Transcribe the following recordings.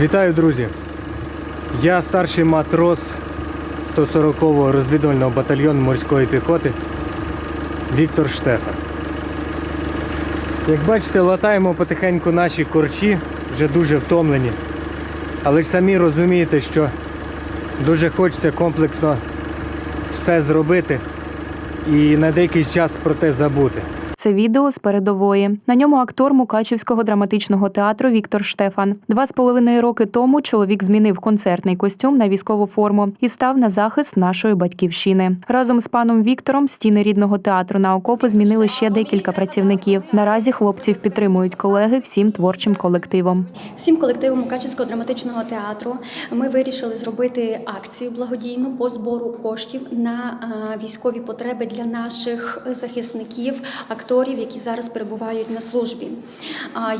Вітаю, друзі! Я старший матрос 140-го розвідувального батальйону морської піхоти Віктор Штефан. Як бачите, латаємо потихеньку наші корчі, вже дуже втомлені. Але ж самі розумієте, що дуже хочеться комплексно все зробити і на деякий час про те забути. Це відео з передової. На ньому актор Мукачівського драматичного театру Віктор Штефан. Два з половиною роки тому чоловік змінив концертний костюм на військову форму і став на захист нашої батьківщини. Разом з паном Віктором стіни рідного театру на окопи змінили ще декілька працівників. Наразі хлопців підтримують колеги всім творчим колективом. Всім колективом Мукачівського драматичного театру ми вирішили зробити акцію благодійну по збору коштів на е, військові потреби для наших захисників, акторів, які зараз перебувають на службі.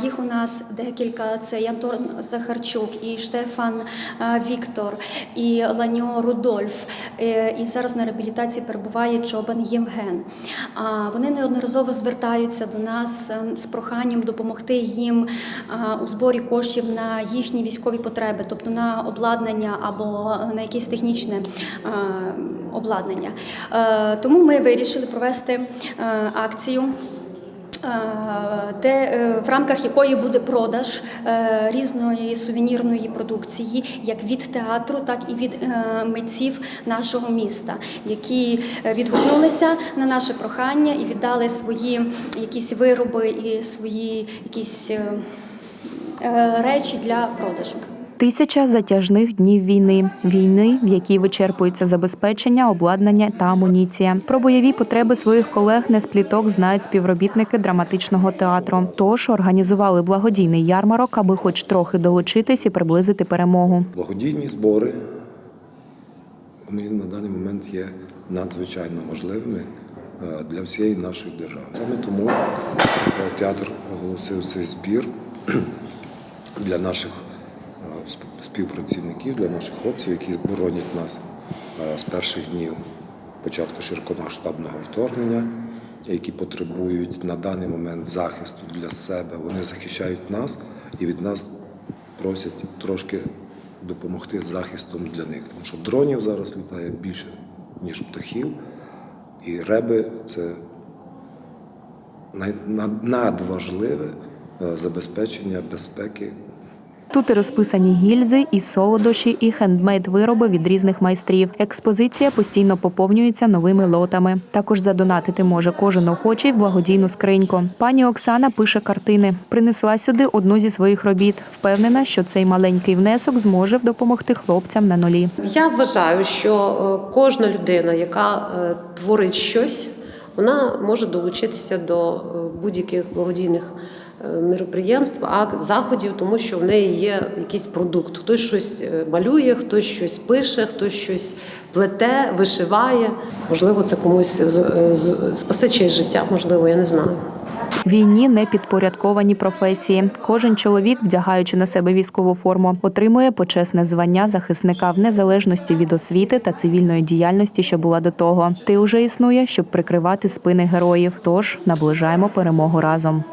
Їх у нас декілька: це і Антон Захарчук, і Штефан е, Віктор, і Ланьо Рудольф. Е, І зараз на реабілітації перебуває Чобан Євген. Вони неодноразово звертаються до нас е, з проханням допомогти їм у зборі коштів на їхні військові потреби, тобто на обладнання або на якесь технічне обладнання. Тому ми вирішили провести акцію. Де е, в рамках якої буде продаж е, різної сувенірної продукції, як від театру, так і від е, митців нашого міста, які відгукнулися на наше прохання і віддали свої якісь вироби і свої якісь речі для продажу. Тисяча затяжних днів війни, війни, в якій вичерпується забезпечення, обладнання та амуніція. Про бойові потреби своїх колег не з пліток знають співробітники драматичного театру. Тож організували благодійний ярмарок, аби хоч трохи долучитись і приблизити перемогу. Благодійні збори вони на даний момент є надзвичайно важливими е, для всієї нашої держави. Саме тому е, театр оголосив цей збір для наших співпрацівників, для наших хлопців, які боронять нас е, з перших днів початку широкомасштабного вторгнення, які потребують на даний момент захисту для себе. Вони захищають нас і від нас просять трошки допомогти з захистом для них. Тому що дронів зараз літає більше, ніж птахів, і реби це надважливе е, забезпечення безпеки Тут і розписані гільзи, і солодощі, і хендмейд вироби від різних майстрів. Експозиція постійно поповнюється новими лотами. Також задонатити може кожен охочий в благодійну скриньку. Пані Оксана пише картини. Принесла сюди одну зі своїх робіт. Впевнена, що цей маленький внесок зможе допомогти хлопцям на нулі. Я вважаю, що е, кожна людина, яка е, творить щось, вона може долучитися до е, будь-яких благодійних е, міроприємств, ак- заходів, тому що в неї є якийсь продукт. Хтось щось е, малює, хтось щось пише, хтось щось плете, вишиває. Можливо, це комусь е, спасе честь життя, можливо, я не знаю. Війні не підпорядковані професії. Кожен чоловік, вдягаючи на себе військову форму, отримує почесне звання захисника в незалежності від освіти та цивільної діяльності, що була до того. Ти вже існує, щоб прикривати спини героїв. Тож наближаємо перемогу разом.